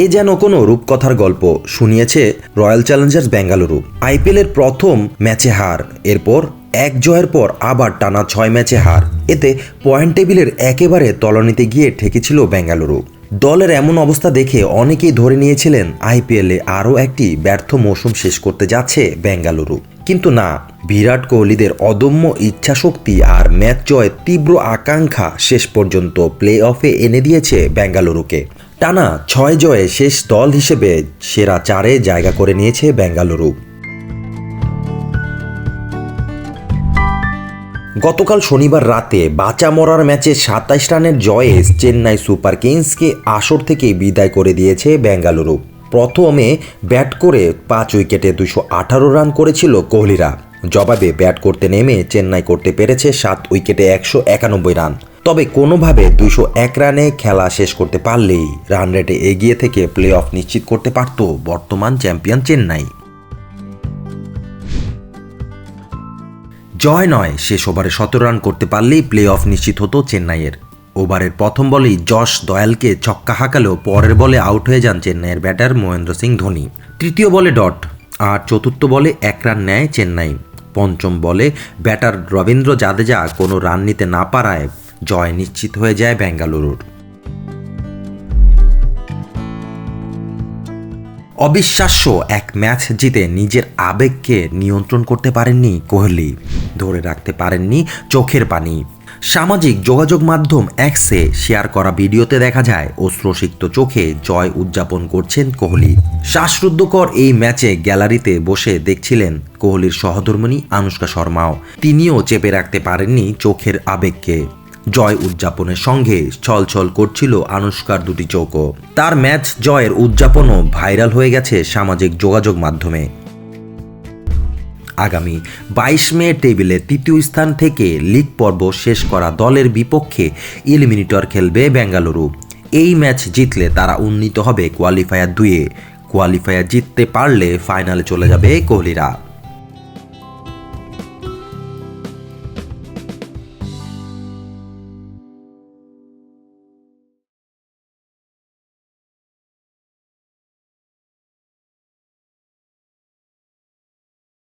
এ যেন কোনো রূপকথার গল্প শুনিয়েছে রয়্যাল চ্যালেঞ্জার্স বেঙ্গালুরু। আইপিএলের প্রথম ম্যাচে হার, এরপর এক জয়ের পর আবার টানা ছয় ম্যাচে হার। এতে পয়েন্ট টেবিলের একেবারে তলানিতে গিয়ে ঠেকেছিল বেঙ্গালুরু। দলের এমন অবস্থা দেখে অনেকেই ধরে নিয়েছিলেন আইপিএলে আরও একটি ব্যর্থ মৌসুম শেষ করতে যাচ্ছে বেঙ্গালুরু। কিন্তু না, বিরাট কোহলিদের অদম্য ইচ্ছাশক্তি আর ম্যাচ জয়ের তীব্র আকাঙ্ক্ষা শেষ পর্যন্ত প্লে অফে এনে দিয়েছে বেঙ্গালুরুকে। টানা ছয় জয়ে শেষ দল হিসেবে সেরা চারে জায়গা করে নিয়েছে বেঙ্গালুরু। গতকাল শনিবার রাতে বাঁচা মরার ম্যাচে সাতাইশ রানের জয়ে চেন্নাই সুপার কিংসকে আসর থেকে বিদায় করে দিয়েছে বেঙ্গালুরু। প্রথমে ব্যাট করে পাঁচ উইকেটে দুশো আঠারো রান করেছিল কোহলিরা। জবাবে ব্যাট করতে নেমে চেন্নাই করতে পেরেছে সাত উইকেটে একশো একানব্বই রান। তবে কোনোভাবে দুশো এক রানে খেলা শেষ করতে পারলেই রান রেটে এগিয়ে থেকে প্লে অফ নিশ্চিত করতে পারত বর্তমান চ্যাম্পিয়ন চেন্নাই। জয় নয়, শেষ ওভারে সতেরো রান করতে পারলেই প্লে অফ নিশ্চিত হতো চেন্নাইয়ের। ওভারের প্রথম বলেই যশ দয়ালকে ছক্কা হাঁকালেও পরের বলে আউট হয়ে যান চেন্নাইয়ের ব্যাটার মহেন্দ্র সিং ধোনি। তৃতীয় বলে ডট, আর চতুর্থ বলে এক রান নেয় চেন্নাই। পঞ্চম বলে ব্যাটার রবীন্দ্র জাদেজা কোনো রান নিতে না পারায় জয় নিশ্চিত হয়ে যায় বেঙ্গালুরুর। অবিশ্বাস্য এক ম্যাচ জিতে নিজের আবেগকে নিয়ন্ত্রণ করতে পারেননি কোহলি। ধরে রাখতে পারেননি চোখের পানি। সামাজিক যোগাযোগ মাধ্যম এক্সে শেয়ার করা ভিডিওতে দেখা যায় অশ্রুসিক্ত চোখে জয় উদযাপন করছেন কোহলি। শ্বাসরুদ্ধকর এই ম্যাচে গ্যালারিতে বসে দেখছিলেন কোহলির সহধর্মিণী আনুষ্কা শর্মাও। তিনিও চেপে রাখতে পারেননি চোখের আবেগকে। জয় উদযাপনের সঙ্গে ছলছল করছিল আনুষ্কার দুটি চৌকো। তার ম্যাচ জয়ের উদযাপনও ভাইরাল হয়ে গেছে সামাজিক যোগাযোগ মাধ্যমে। আগামী বাইশ মে টেবিলে তৃতীয় স্থান থেকে লিগ পর্ব শেষ করা দলের বিপক্ষে ইলিমিনেটর খেলবে বেঙ্গালুরু। এই ম্যাচ জিতলে তারা উন্নীত হবে কোয়ালিফায়ার দুয়ে কোয়ালিফায়ার জিততে পারলে ফাইনালে চলে যাবে কোহলিরা।